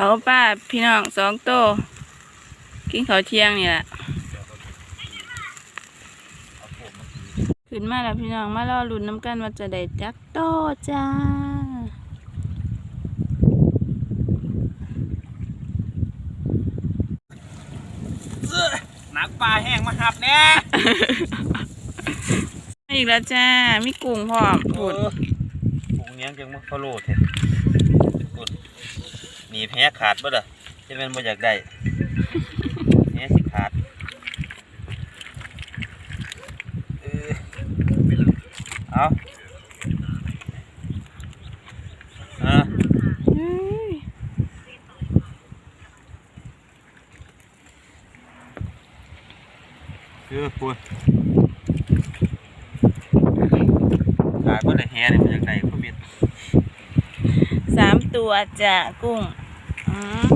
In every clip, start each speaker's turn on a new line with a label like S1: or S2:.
S1: ผาป้าพี่น้องสองโตวกินข้าวเที่ยงนี่แหละขึ้นมาแล้วพี่น้องมารอลุ้นน้ำกันว่าจะได้จักโตจ้า
S2: หนักปลาแห้งมาหับแน่
S1: อีกแล้วจ้ามีกุ้งพร้อมผุด
S2: ปุงเนี้ยงจังมาฟอลโล่แท้กด หนีแพ้ขาดบ่ล่ะเจะเป็นบ่อยากได้แพ้สิขาดเออเอาอะ
S1: เฮ้ย
S2: คือปุ้ยขายบ่ได้แฮ่เลยบ่อยากได้พ่อมิตร
S1: สาม ตัวจ้ากุ้งอืม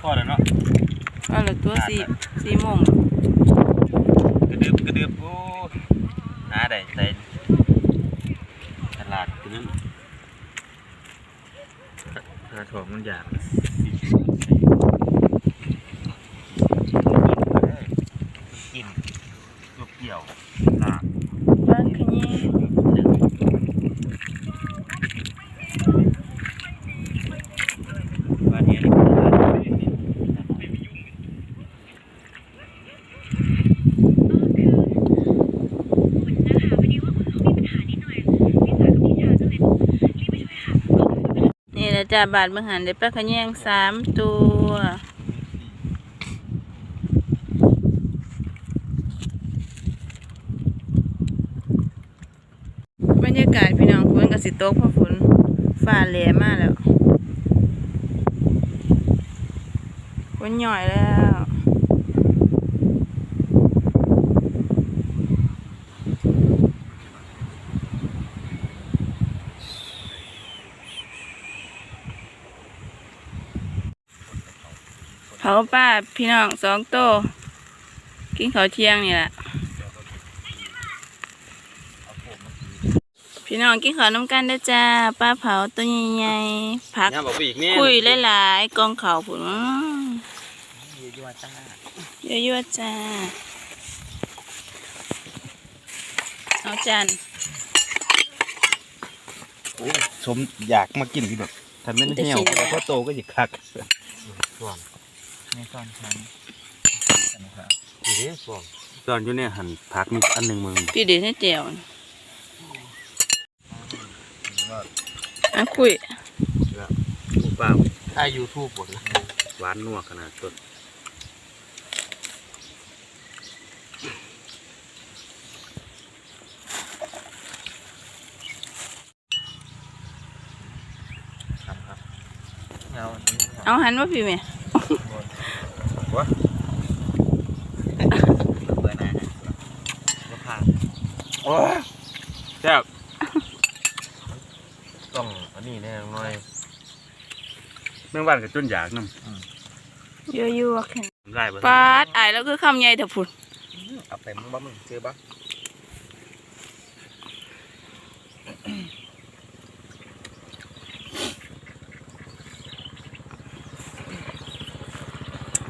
S2: พอแล้วเนาะ
S1: ก็เหลือตัวสี่สี่โมง
S2: กระดึบกระดึบโอ้หาได้ใส่ตลาดตัวนั้นกระถองมันอยากกินลูกเกี่ยวลาบ
S1: บ้านขยี้
S2: บ้านนี้นี่
S1: นี่แหละ จ้าบาทบังหันได้ปลาขะแยงสามตัวบรรยากาศพี่น้องฝนกับสิตกเพราะฝนฝ่าแหลมมากแล้วฝนหย่อยแล้ว เผาป้าพี่น้องสองโตวกินข้าวเที่ยงนี่แหละ พี่น้องกินข้าวน้ำกันเด้อจ้า ป้าเผาตัวใหญ่ๆผัก
S2: ย่าบอกไปอีกแน่
S1: คุยหลายๆกองเขาวผุน
S2: ยั่วจ้า
S1: ยั่วๆจ้าเอาจาน
S2: โอ้ยสมอยากมากินที่แบบถ้าไม่เหี่ยวพอโตก็สิคักส่วน ในตอนฉันนะครับทีนี้ส่วนตอนอยู่เนี่ยหั่นผักมีอันหนึ่งมึง
S1: พี่เด็ดให้เจียวอะคุย
S2: ผู้เปล่าถ้ายูทูบหมดนะหวานนัวขนาดต้นครับครับเอาอันนี้
S1: เอาหันว่าพี่แม่
S2: วะเปิดนะมะพร้าวโอ้ยแซ่บต้องอันนี้แน่น้อยเมื่อวานกับจุนอยากน้
S1: ยั่วๆแค่ำ
S2: ได้ปะ
S1: ปาดอายแล้วคือคำใหญ่เถอะพุ่น
S2: เอาไปมึงบ้ามึงเจอบ้า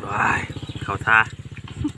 S2: ว้ายเขาท่า